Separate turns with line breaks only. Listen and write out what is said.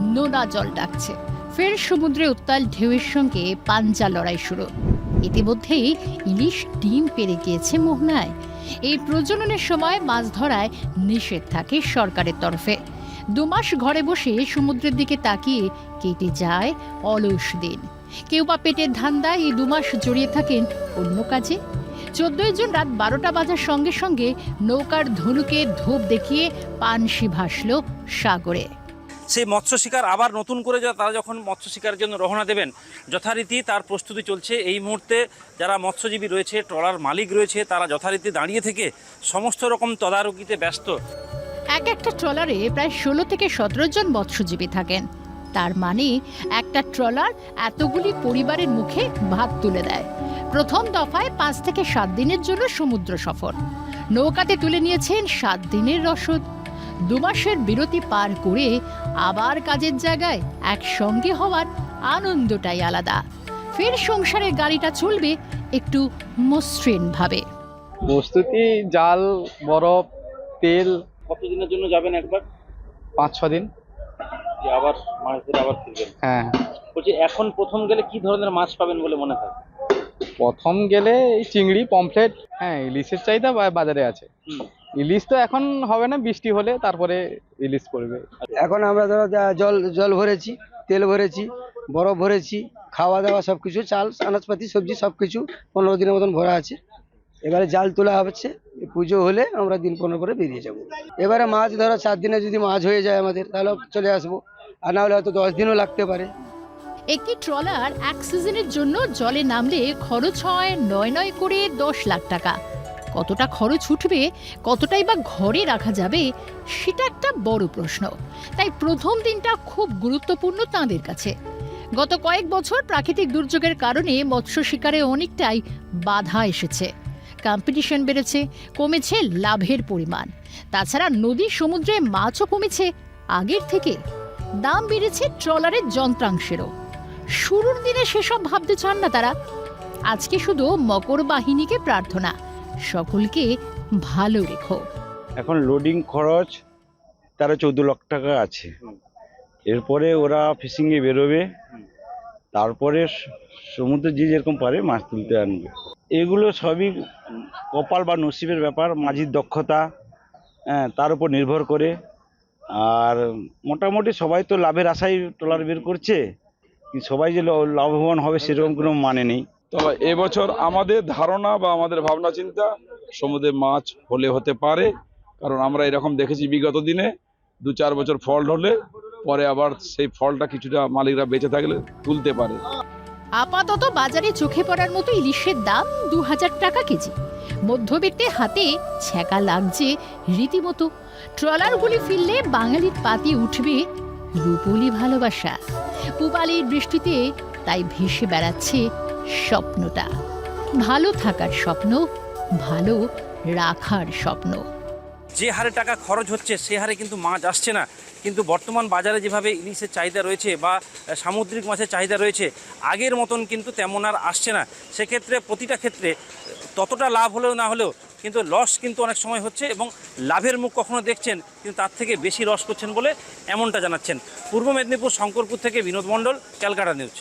নোনা জল ডাকছে। ফের সমুদ্রে উত্তাল ঢেউয়ের সঙ্গে পাঞ্জা লড়াই শুরু। ইতিমধ্যেই ইলিশ ডিম পেরে গিয়েছে মোহনায়। এই প্রজননের সময় মাছ ধরায় নিষেধ থাকে সরকারের তরফে। দুমাস ঘরে বসে সমুদ্রের দিকে তাকিয়ে কেটে যায় অলস দিন। কেউ বা পেটের ধান্দায় এই দুমাস জড়িয়ে থাকেন অন্য কাজে। চোদ্দই জুন রাত বারোটা বাজার সঙ্গে সঙ্গে নৌকার ধনুকে ধূপ দেখিয়ে পানসি ভাসল সাগরে।
সেই মৎস্য শিকার আবার নতুন করে তারা যখন মৎস্য শিকারের জন্য রওনা দেবেন, যথারীতি তার প্রস্তুতি চলছে। এই মুহূর্তে যারা মৎস্যজীবী রয়েছে, ট্রলার মালিক রয়েছে, তারা যথারীতি দাঁড়িয়ে থেকে সমস্ত রকম তদারকিতে ব্যস্ত।
এক একটা ট্রলারে প্রায় ষোলো থেকে সতেরো জন মৎস্যজীবী থাকেন। তার মানে একটা ট্রলার এতগুলি পরিবারের মুখে ভাত তুলে দেয়। প্রথম দফায় পাঁচ থেকে সাত দিনের জন্য সমুদ্র সফর। নৌকাতে তুলে নিয়েছেন সাত দিনের রসদ। দু মাসের বিরতি পার করে আবার কাজের জায়গায় একসঙ্গে হওয়ার আনন্দটাই আলাদা। ফের সংসারের গাড়িটা চলবে একটু মসৃণভাবে।
প্রস্তুতি জাল বরফ তেল
কতদিনের জন্য যাবেন একবার?
পাঁচ ছ দিন।
যে আবার মাছ ধরে আবার ফিরবেন।
হ্যাঁ।
বলছি এখন প্রথম গেলে কি ধরনের মাছ পাবেন বলে মনে হয়?
প্রথম গেলে এই চিংড়ি পমফ্লেট হ্যাঁ ইলিশের চাহিদা বা- বাজারে আছে। ইলিশ তো এখন হবে না বৃষ্টি হলে তারপরে ইলিশ পড়বে
এখন আমরা ধরো জল জল ভরেছি তেল ভরেছি বরফ ভরেছি খাওয়া দাওয়া সব কিছু চাল আনাজপাতি সবজি সব কিছু পনেরো দিনের মতন ভরা আছে। এবারে জাল তোলা হচ্ছে পুজো হলে আমরা দিন পনেরো পরে বেরিয়ে যাব। এবারে মাছ ধরো চার দিনে যদি মাছ হয়ে যায় আমাদের তাহলে চলে আসব। আর না হলে হয়তো দশ দিনও লাগতে পারে।
একটি ট্রলার এক সিজনের জন্য জলে নামলে খরচ হয় নয় নয় করে দশ লাখ টাকা। কতটা খরচ উঠবে, কতটাই বা ঘরে রাখা যাবে, সেটা একটা বড় প্রশ্ন। তাই প্রথম দিনটা খুব গুরুত্বপূর্ণ তাঁদের কাছে। গত কয়েক বছর প্রাকৃতিক দুর্যোগের কারণে মৎস্য শিকারে অনেকটাই বাধা এসেছে। কম্পিটিশন বেড়েছে, কমেছে লাভের পরিমাণ। তাছাড়া নদী সমুদ্রে মাছও কমেছে আগের থেকে। দাম বেড়েছে ট্রলারের যন্ত্রাংশেরও। শুরুর দিনে সেসব ভাবতে চান না তারা। আজকে শুধু মকর বাহিনীকে প্রার্থনা। সকলকে ভালো রেখো।
এখন লোডিং খরচ তেরো চৌদ্দ লক্ষ টাকা আছে। এরপরে ওরা ফিশিংয়ে বেরোবে। তারপরে সমুদ্রে যে যেরকম পারে মাছ তুলতে আনবে। এগুলো সবই কপাল বা নসিবের ব্যাপার, মাঝির দক্ষতা হ্যাঁ তার উপর নির্ভর করে। আর মোটামুটি সবাই তো লাভের আশায় ট্রলার বের করছে। সবাই যে লাভবান হবে সেরকম কোনো মানে নেই।
তো এবছর আমাদের ধারণা বা আমাদের ভাবনা চিন্তা সমুদ্রে মাছ হলে হতে পারে, কারণ আমরা এরকম দেখেছি বিগত দিনে, দু চার বছর ফল হলে পরে আবার সেই ফলটা কিছুটা মালিকরা বেঁচে থাকলে তুলতে পারে।
আপাতত বাজারে চোখে পড়ার মতো ইলিশের দাম দু হাজার টাকা কেজি। মধ্যবিত্তে হাতে ছ্যাঁকা লাগছে রীতিমতো। ট্রলারগুলি ফিরলে বাঙালির পাতি উঠবে রূপলি ভালোবাসা। পুবালির বৃষ্টিতে তাই ভেসে বেড়াচ্ছে স্বপ্নটা। ভালো থাকার স্বপ্ন, ভালো রাখার স্বপ্ন।
যে হারে টাকা খরচ হচ্ছে, সে হারে কিন্তু মাছ আসছে না। কিন্তু বর্তমান বাজারে যেভাবে ইলিশের চাহিদা রয়েছে বা সামুদ্রিক মাছের চাহিদা রয়েছে, আগের মতন কিন্তু তেমন আর আসছে না। সেক্ষেত্রে প্রতিটা ক্ষেত্রে ততটা লাভ হলেও না হলেও কিন্তু লস কিন্তু অনেক সময় হচ্ছে এবং লাভের মুখ কখনো দেখছেন, কিন্তু তার থেকে বেশি লস করছেন বলে এমনটা জানাচ্ছেন। পূর্ব মেদিনীপুর শঙ্করপুর থেকে বিনোদ মণ্ডল, ক্যালকাটা নিউজ